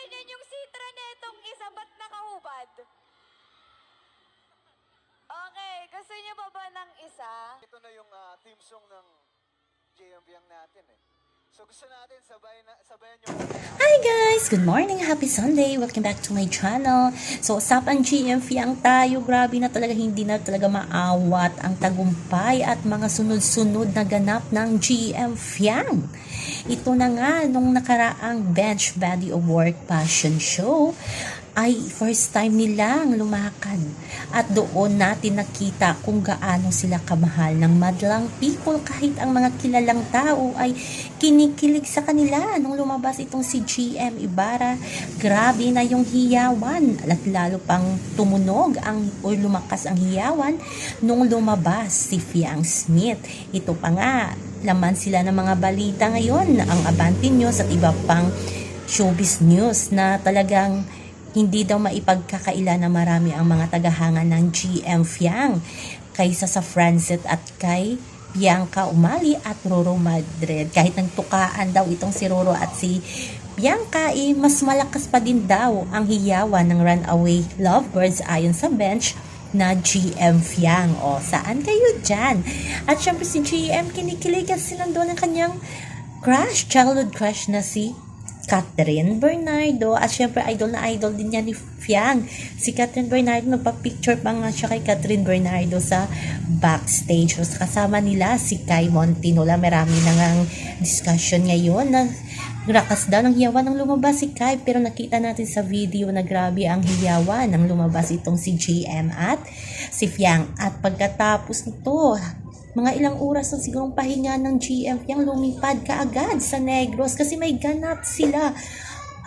ganyan yung sitra netong isa, ba't nakahubad? Okay, gusto niyo ba ba ng isa? Ito na yung ah, theme song ng JMV ang natin eh. So natin sabay sabayan nyo. Hi guys! Good morning! Happy Sunday! Welcome back to my channel. So, usapan GM Fiang tayo. Grabe na talaga, hindi na talaga maawat ang tagumpay at mga sunod-sunod na ganap ng GM Fiang. Ito na nga, nung nakaraang Bench Body Work Passion Show, ay first time nilang lumakad. At doon natin nakita kung gaano sila kamahal ng madlang people kahit ang mga kilalang tao ay kinikilig sa kanila nung lumabas itong si GM Ibarra. Grabe na yung hiyawan at lalo pang tumunog ang o lumakas ang hiyawan nung lumabas si Fiang Smith. Ito pa nga, laman sila ng mga balita ngayon, ang Abante News at iba pang showbiz news na talagang hindi daw maipagkakaila na marami ang mga tagahanga ng GM Fiang kaysa sa Francet at kay Bianca Umali at Roro Madrid. Kahit nagtukaan daw itong si Roro at si Bianca, eh, mas malakas pa din daw ang hiyawan ng runaway lovebirds ayon sa bench na GM Fiang. O, saan kayo dyan? At syempre si GM, kinikilig kasi nandun ang kanyang crush, childhood crush na si Catherine Bernardo. At syempre, idol na idol din niya ni Fiang. Si Catherine Bernardo, nagpa-picture pa nga siya kay Catherine Bernardo sa backstage. So, kasama nila si Kai Montinola. Marami na ngang discussion ngayon na rakas daw ng hiyawan ng lumabas si Kai. Pero nakita natin sa video na grabe ang hiyawan ng lumabas itong si JM at si Fiang. At pagkatapos nito, mga ilang oras na sigurong pahinga ng GM yung lumipad kaagad sa Negros kasi may ganap sila.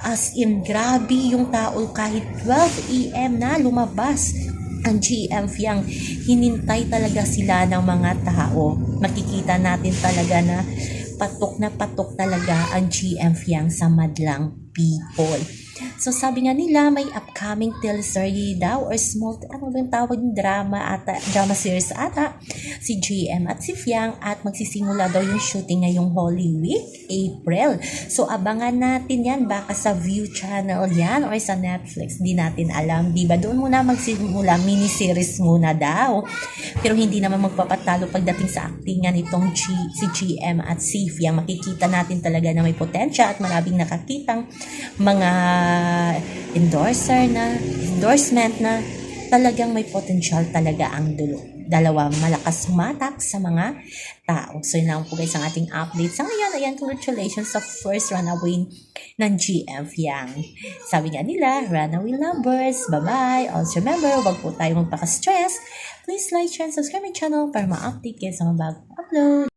As in, grabe yung tao kahit 12 a.m. na lumabas ang GM Fiang. Hinintay talaga sila ng mga tao. Makikita natin talaga na patok na patok talaga ang GM Fiang sa madlang people. So sabi nga nila may upcoming teleserye daw or small ano ba yung tawag yung drama ata drama series ata? Si GM at si Fiang at magsisimula daw yung shooting ngayong Holy Week April. So abangan natin yan baka sa View channel yan or sa Netflix di natin alam di ba? Doon muna magsimula mini series muna daw. Pero hindi naman magpapatalo pagdating sa actingan itong G, si GM at si Fiang. Makikita natin talaga na may potensya at maraming nakakitang mga endorser na, endorsement na talagang may potential talaga ang dulo. Dalawa, malakas humatak sa mga tao. So, yun lang po guys ang ating update. Sa ngayon, ayan, congratulations sa first runaway ng GM Yang. Sabi nga nila, runaway numbers. Bye-bye. Also remember, wag po tayo magpaka-stress. Please like, share, and subscribe my channel para ma-update kayo sa mga bagong upload.